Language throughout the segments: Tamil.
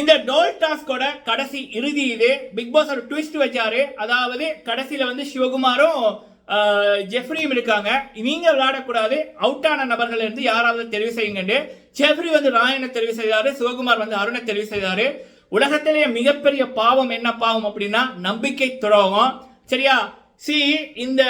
இந்த டோல் டாஸ்கோட கடைசி இறுதி இது பிக் பாஸ் ஒரு ட்விஸ்ட் வச்சாரு. அதாவது கடைசியில வந்து சிவகுமாரும் ஜெஃப்ரியும் இருக்காங்க. நீங்க விளையாடக்கூடாது. அவுட் ஆன நபர்கள் இருந்து யாராவது தெரிவு செய்யுங்கன்னு. ஜெஃப்ரி வந்து ராயனை தெரிவு செய்தாரு. சிவகுமார் வந்து அருணை தெரிவு செய்தாரு. உலகத்திலேயே மிகப்பெரிய பாவம் என்ன பாவம் அப்படின்னா நம்பிக்கை துரோகம். சரியா? சி இந்த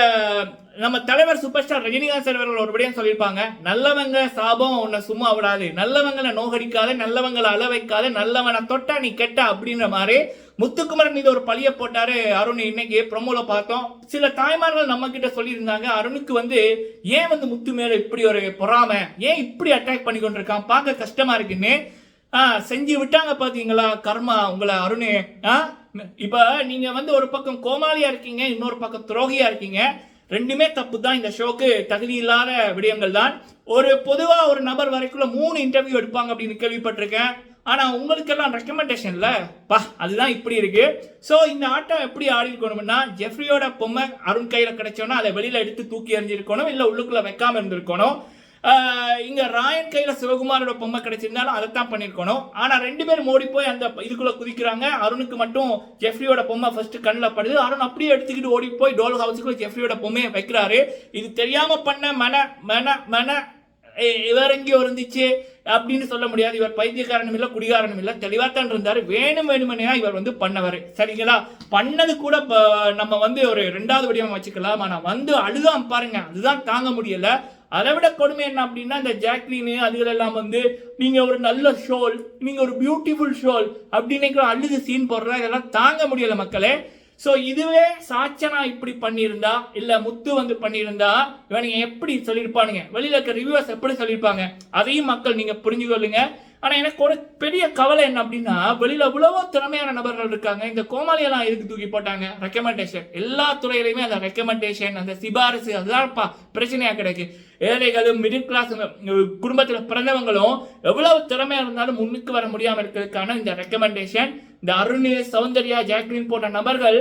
நம்ம தலைவர் சூப்பர் ஸ்டார் ரஜினிகாந்த் சார் அவர்கள் ஒருபடியும் சொல்லியிருப்பாங்க நல்லவங்க சாபம் உன்னை சும்மா விடாது. நல்லவங்களை நோகடிக்காத நல்லவங்களை அள வைக்காத நல்லவனை தொட்டா நீ கெட்ட அப்படின்ற மாதிரி முத்துக்குமரன் மீது ஒரு பழிய போட்டாரு அருண். இன்னைக்கு ப்ரொமோல பார்த்தோம். சில தாய்மார்கள் நம்ம கிட்ட சொல்லியிருந்தாங்க அருணுக்கு வந்து ஏன் வந்து முத்து மேல இப்படி ஒரு பொறாமை? ஏன் இப்படி அட்டாக் பண்ணி கொண்டிருக்கான் பார்க்க கஷ்டமா இருக்குன்னு. செஞ்சு விட்டாங்க பாத்தீங்களா? கர்மா உங்களை அருணே. ஆ? இப்ப நீங்க வந்து ஒரு பக்கம் கோமாளியா இருக்கீங்க இன்னொரு பக்கம் துரோகியா இருக்கீங்க. ரெண்டுமே தப்பு தான் இந்த ஷோக்கு தகுதி இல்லாத விடயங்கள் தான் ஒரு பொதுவாக ஒரு நபர் வரைக்குள்ள மூணு இன்டர்வியூ எடுப்பாங்க அப்படின்னு கேள்விப்பட்டிருக்கேன். ஆனால் உங்களுக்கெல்லாம் ரெக்கமெண்டேஷன்ல பா அதுதான் இப்படி இருக்கு. ஸோ இந்த ஆட்டம் எப்படி ஆடி இருக்கணும்னா ஜெஃப்ரியோட பொம்மை அருண் கையில் கிடைச்சோன்னா அதை வெளியில் எடுத்து தூக்கி எறிஞ்சிருக்கணும் இல்லை உள்ளுக்குள்ளே வைக்காமல் இருந்திருக்கணும். இங்க ராயன் கையில சிவகுமாரோட பொம்மை கிடைச்சிருந்தாலும் அதைத்தான் பண்ணிருக்கணும். ஆனா ரெண்டு பேரும் மோடி போய் அந்த இதுக்குள்ள குதிக்கிறாங்க. அருணுக்கு மட்டும் ஜெஃப்ரியோட பொம்மை ஃபர்ஸ்ட் கண்ணில் படுது. அருண் அப்படியே எடுத்துக்கிட்டு ஓடி போய் டோல் ஹவுஸுக்குள்ள ஜெஃப்ரியோட பொம்மையை வைக்கிறாரு. இது தெரியாம பண்ண மன மன மன இவர் எங்கேயோ இருந்துச்சு அப்படின்னு சொல்ல முடியாது. இவர் பைத்தியக்காரனும் இல்லை குடிகாரனும் இல்லை. தெளிவாக தான் இருந்தார். வேணும் வேணுமனே இவர் வந்து பண்ணவர். சரிங்களா? பண்ணது கூட இப்போ நம்ம வந்து ஒரு ரெண்டாவது வடிவம் வச்சுக்கலாம்? ஆனால் வந்து அழுதான் பாருங்க. அதுதான் தாங்க முடியல. அதை விட கொடுமை என்ன அப்படின்னா இந்த ஜாக்லின் அதுகளெல்லாம் வந்து நீங்கள் ஒரு நல்ல ஷோல் நீங்கள் ஒரு பியூட்டிஃபுல் ஷோல் அப்படின்னு அழுது சீன் போடுற இதெல்லாம் தாங்க முடியலை மக்களே. ஸோ இதுவே சாச்சனா இப்படி பண்ணியிருந்தா இல்லை முத்து வந்து பண்ணியிருந்தா இவனுங்க எப்படி சொல்லியிருப்பானுங்க? வெளியில் இருக்க ரிவ்யூவர்ஸ் எப்படி சொல்லியிருப்பாங்க? அதையும் மக்கள் நீங்கள் புரிஞ்சுக்கொள்ளுங்க. ஆனால் எனக்கு ஒரு பெரிய கவலை என்ன அப்படின்னா வெளியில் இவ்வளவோ திறமையான நபர்கள் இருக்காங்க. இந்த கோமாளியெல்லாம் எதுக்கு தூக்கி போட்டாங்க? ரெக்கமெண்டேஷன் எல்லா துறையிலையுமே அந்த ரெக்கமெண்டேஷன் அந்த சிபாரிசு அதுதான்ப்பா பிரச்சனையாக கிடைக்கு. ஏழைகளும் மிடில் கிளாஸ் குடும்பத்தில் பிறந்தவங்களும் எவ்வளவு திறமையாக இருந்தாலும் முன்னுக்கு வர முடியாமல் இருக்கிறதுக்கான இந்த ரெக்கமெண்டேஷன் இந்த அருண் சௌந்தர்யா ஜாக்லின் போன்ற நபர்கள்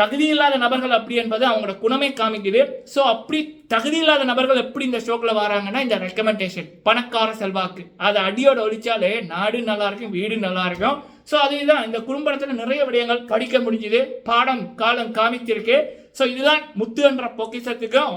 தகுதி இல்லாத நபர்கள் அப்படி என்பது அவங்களோட குணமே காமிக்குது. ஸோ அப்படி தகுதி இல்லாத நபர்கள் எப்படி இந்த ஷோக்கில் வராங்கன்னா இந்த ரெக்கமெண்டேஷன் பணக்கார செல்வாக்கு. அதை அடியோட ஒழிச்சாலே நாடு நல்லா இருக்கும் வீடு நல்லா இருக்கும். ஸோ அதுதான். இந்த குடும்பத்தில் நிறைய விடயங்கள் படிக்க முடிஞ்சுது. பாடம் காலம் காமித்திருக்கு ஸோ இதுதான் முத்து என்ற பொக்கிசத்துக்கும்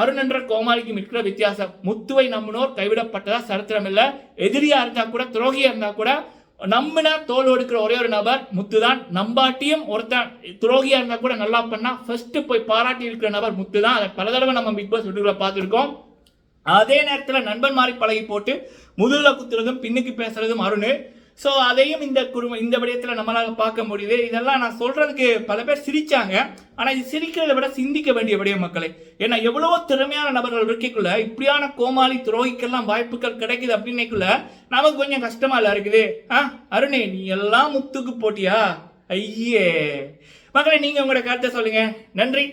அருண் என்ற கோமாளிக்கும் இருக்கிற வித்தியாசம். முத்துவை நம்பினோர் கைவிடப்பட்டதா சரித்திரம் இல்லை. எதிரியா இருந்தா கூட துரோகியா இருந்தா கூட நம்பினா தோல் எடுக்கிற ஒரே ஒரு நபர் முத்து தான் நம்பாட்டியும் ஒருத்தன் துரோகியா இருந்தா கூட நல்லா பண்ணா ஃபர்ஸ்ட் போய் பாராட்டி இருக்கிற நபர் முத்து தான் அதை பல தடவை நம்ம பிக் பாஸ் வீட்டுக்குள்ள பார்த்துருக்கோம். அதே நேரத்தில் நண்பன் மாதிரி பழகி போட்டு முதுகில் குத்துறதும் பின்னுக்கு பேசுறதும் அருண். ஸோ அதையும் இந்த குடும்பம் இந்த விடயத்தில் நம்மளால் பார்க்க முடியுது. இதெல்லாம் நான் சொல்கிறதுக்கு பல பேர் சிரித்தாங்க ஆனால் இது சிரிக்கிறதை விட சிந்திக்க வேண்டிய விடயம் மக்களே. ஏன்னா எவ்வளவோ திறமையான நபர்கள் இருக்கைக்குள்ள இப்படியான கோமாளி துரோகிக்கெல்லாம் வாய்ப்புகள் கிடைக்குது அப்படின்னைக்குள்ள நமக்கு கொஞ்சம் கஷ்டமாக இல்லை இருக்குது. ஆ அருணே நீ எல்லாம் முத்துக்கு போட்டியா? ஐயே. மக்களை நீங்கள் உங்களோட கருத்தை சொல்லுங்கள் நன்றி.